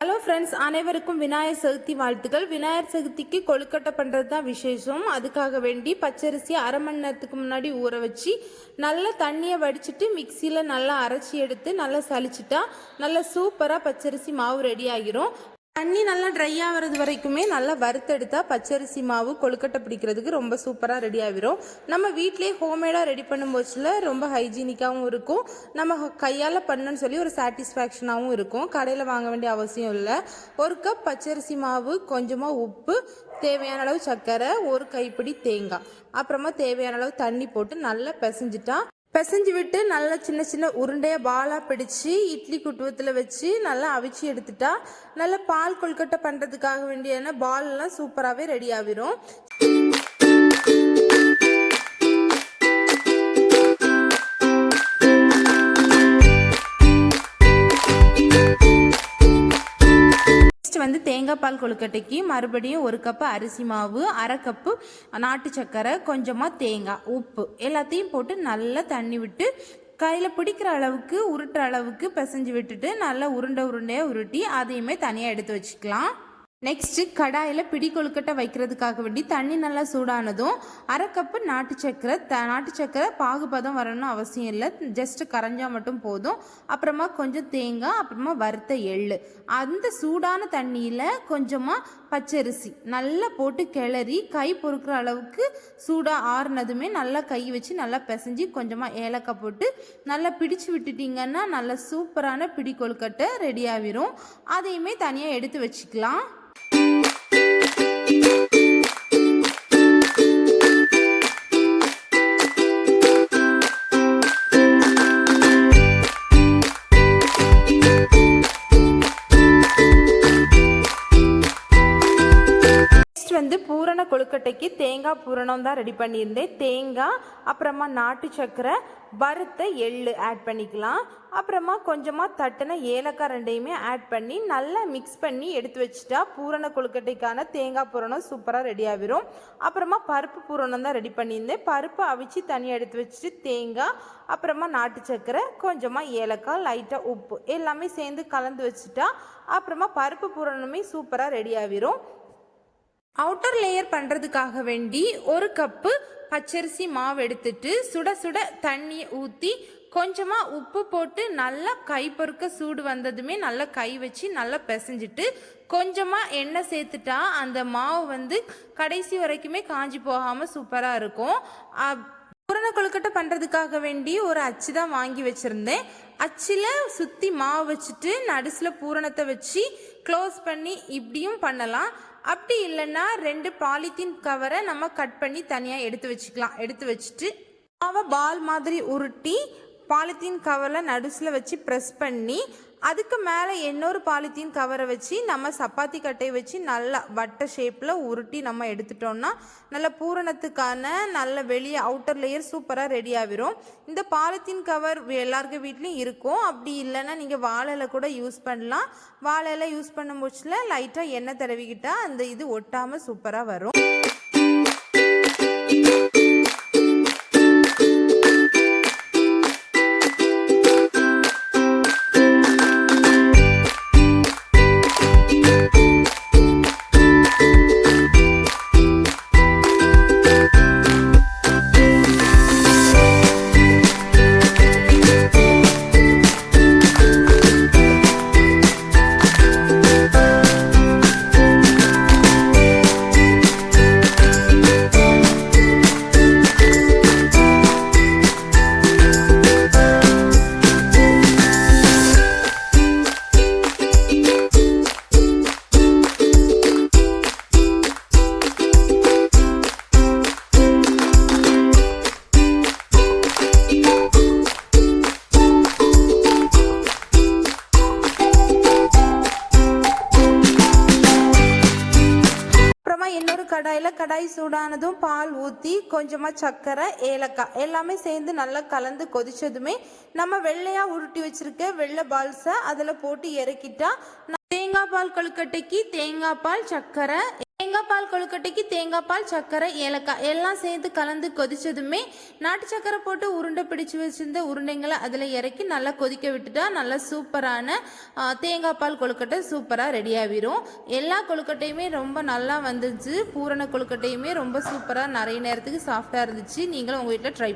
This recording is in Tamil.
ஹலோ ஃப்ரெண்ட்ஸ் அனைவருக்கும் விநாயகர் சதுர்த்தி வாழ்த்துக்கள். விநாயகர் சதுர்த்திக்கு கொழுக்கட்டை பண்ணுறது தான் விசேஷம். அதுக்காக வேண்டி பச்சரிசி அரை மணி நேரத்துக்கு முன்னாடி ஊற வச்சு நல்லா தண்ணியை வடிச்சிட்டு மிக்சியில் நல்லா அரைச்சி எடுத்து நல்லா சலிச்சிட்டா நல்லா சூப்பராக பச்சரிசி மாவு ரெடி ஆகிரும். தண்ணி நல்லா ட்ரை ஆகிறது வரைக்குமே நல்லா வறுத்தெடுத்தா பச்சரிசி மாவு கொழுக்கட்டை பிடிக்கிறதுக்கு ரொம்ப சூப்பராக ரெடி ஆகிரும். நம்ம வீட்லேயே ஹோம்மேடாக ரெடி பண்ணும்போதுல ரொம்ப ஹைஜீனிக்காகவும் இருக்கும். நம்ம கையால் பண்ணணும்னு சொல்லி ஒரு சாட்டிஸ்ஃபேக்ஷனாகவும் இருக்கும். கடையில் வாங்க வேண்டிய அவசியம் இல்லை. ஒரு கப் பச்சரிசி மாவு கொஞ்சமாக உப்பு தேவையான அளவு சர்க்கரை ஒரு கைப்பிடி தேங்காய். அப்புறமா தேவையான அளவு தண்ணி போட்டு நல்லா பிசைஞ்சிட்டா பிசைஞ்சு விட்டு நல்லா சின்ன சின்ன உருண்டையாக பாலாக பிடிச்சி இட்லி குட்டுவத்தில் வச்சு நல்லா அவிச்சு எடுத்துட்டா நல்லா பால் கொழுக்கட்டை பண்ணுறதுக்காக வேண்டியான பால்லாம் சூப்பராகவே ரெடி ஆகிரும் வந்து தேங்காய் பால் கொழுக்கட்டைக்கு மறுபடியும் ஒரு கப்பு அரிசி மாவு அரை கப்பு நாட்டு சர்க்கரை கொஞ்சமாக தேங்காய் உப்பு எல்லாத்தையும் போட்டு நல்லா தண்ணி விட்டு கையில் பிடிக்கிற அளவுக்கு உருட்டுற அளவுக்கு பிசைஞ்சு விட்டுட்டு நல்லா உருண்டை உருண்டையாக உருட்டி அதையுமே தனியாக எடுத்து வச்சுக்கலாம். நெக்ஸ்ட்டு கடாயில் பிடி கொழுக்கட்டை வைக்கிறதுக்காக வேண்டி தண்ணி நல்லா சூடானதும் அரை கப்பு நாட்டு சக்கரை த நாட்டு சக்கரை பாகுபதம் வரணும்னு அவசியம் இல்லை. ஜஸ்ட் கரைஞ்சால் மட்டும் போதும். அப்புறமா கொஞ்சம் தேங்காய் அப்புறமா வறுத்த எள் அந்த சூடான தண்ணியில் கொஞ்சமாக பச்சரிசி நல்லா போட்டு கிளறி கை பொறுக்கிற அளவுக்கு சூடாக ஆறுனதுமே நல்லா கை வச்சு நல்லா பிசைஞ்சு கொஞ்சமாக ஏலக்காய் போட்டு நல்லா பிடிச்சு விட்டுட்டிங்கன்னா நல்லா சூப்பரான பிடி கொழுக்கட்டை ரெடி ஆகிரும் அதையுமே தனியாக எடுத்து வச்சுக்கலாம். நெக்ஸ்ட் வந்து பூரண கொழுக்கட்டைக்கு தேங்காய் பூரணம் தான் ரெடி பண்ணியிருந்தேன். தேங்காய் அப்புறமா நாட்டு சர்க்கரை வறுத்த எள்ளு ஆட் பண்ணிக்கலாம். அப்புறமா கொஞ்சமாக தட்டின ஏலக்காய் ரெண்டையுமே ஆட் பண்ணி நல்லா மிக்ஸ் பண்ணி எடுத்து வச்சுட்டா பூரண கொழுக்கட்டைக்கான தேங்காய் பூரணம் சூப்பராக ரெடி ஆகிரும். அப்புறமா பருப்பு பூரணம் தான் ரெடி பண்ணியிருந்தேன். பருப்பு அவிச்சு தனியாக எடுத்து வச்சுட்டு தேங்காய் அப்புறமா நாட்டு சர்க்கரை கொஞ்சமாக ஏலக்காய் லைட்டாக உப்பு எல்லாமே சேர்ந்து கலந்து வச்சுட்டா அப்புறமா பருப்பு பூரணமே சூப்பராக ரெடி ஆகிரும். அவுட்டர் லேயர் பண்ணுறதுக்காக வேண்டி ஒரு கப்பு பச்சரிசி மாவு எடுத்துட்டு சுட சுட தண்ணி ஊற்றி கொஞ்சமாக உப்பு போட்டு நல்லா கை பொறுக்க சூடு வந்ததுமே நல்லா கை வச்சு நல்லா பிசைஞ்சிட்டு கொஞ்சமாக எண்ணெய் சேர்த்துட்டா அந்த மாவு வந்து கடைசி வரைக்குமே காஞ்சி போகாமல் சூப்பராக இருக்கும். பூரண கொழுக்கட்டை பண்ணுறதுக்காக வேண்டி ஒரு அச்சு தான் வாங்கி வச்சுருந்தேன். அச்சில் சுற்றி மாவு வச்சுட்டு நடுசில் பூரணத்தை வச்சு க்ளோஸ் பண்ணி இப்படியும் பண்ணலாம். அப்படி இல்லைன்னா ரெண்டு பாலித்தீன் கவரை நம்ம கட் பண்ணி தனியாக எடுத்து வச்சுக்கலாம். எடுத்து வச்சுட்டு மாவை பால் மாதிரி உருட்டி பாலித்தீன் கவரை நடுசில் வச்சு ப்ரெஸ் பண்ணி அதுக்கு மேலே இன்னொரு பாலித்தீன் கவரை வச்சு நம்ம சப்பாத்தி கட்டையை வச்சு நல்லா வட்ட ஷேப்பில் உருட்டி நம்ம எடுத்துட்டோம்னா நல்ல பூரணத்துக்கான நல்ல வெளியே அவுட்டர் லேயர் சூப்பராக ரெடி ஆகிரும். இந்த பாலித்தீன் கவர் எல்லாருக்கும் வீட்லேயும் இருக்கும். அப்படி இல்லைன்னா நீங்கள் வாழையில் கூட யூஸ் பண்ணலாம். வாழையில் யூஸ் பண்ணும் போச்சில் லைட்டாக எண்ணெய் தடவிக்கிட்டால் அந்த இது ஒட்டாமல் சூப்பராக வரும். கடாயில் கடாய் சூடானதும் பால் ஊற்றி கொஞ்சமாக சர்க்கரை ஏலக்காய் எல்லாமே சேர்ந்து நல்லா கலந்து கொதிச்சதுமே நம்ம வெள்ளையாக உருட்டி வச்சுருக்க வெள்ளை பால்ஸை அதில் போட்டு இறக்கிட்டா தேங்காய் பால் கொழுக்கட்டைக்கு தேங்காய் பால் சர்க்கரை தேங்காய் பால் கொழுக்கட்டைக்கு தேங்காய் பால் சர்க்கரை ஏலக்காய் எல்லாம் சேர்த்து கலந்து கொதிச்சதுமே நாட்டு சர்க்கரை போட்டு உருண்டை பிடிச்சு வச்சிருந்த உருண்டைங்களை அதில் இறக்கி நல்லா கொதிக்க விட்டுட்டா நல்லா சூப்பரான தேங்காய் பால் கொழுக்கட்டை சூப்பராக ரெடி ஆகிரும். எல்லா கொழுக்கட்டையுமே ரொம்ப நல்லா வந்துச்சு. பூரண கொழுக்கட்டையுமே ரொம்ப சூப்பராக நிறைய நேரத்துக்கு சாஃப்டாக இருந்துச்சு. நீங்களும் உங்கள் வீட்டில் ட்ரை பண்ணி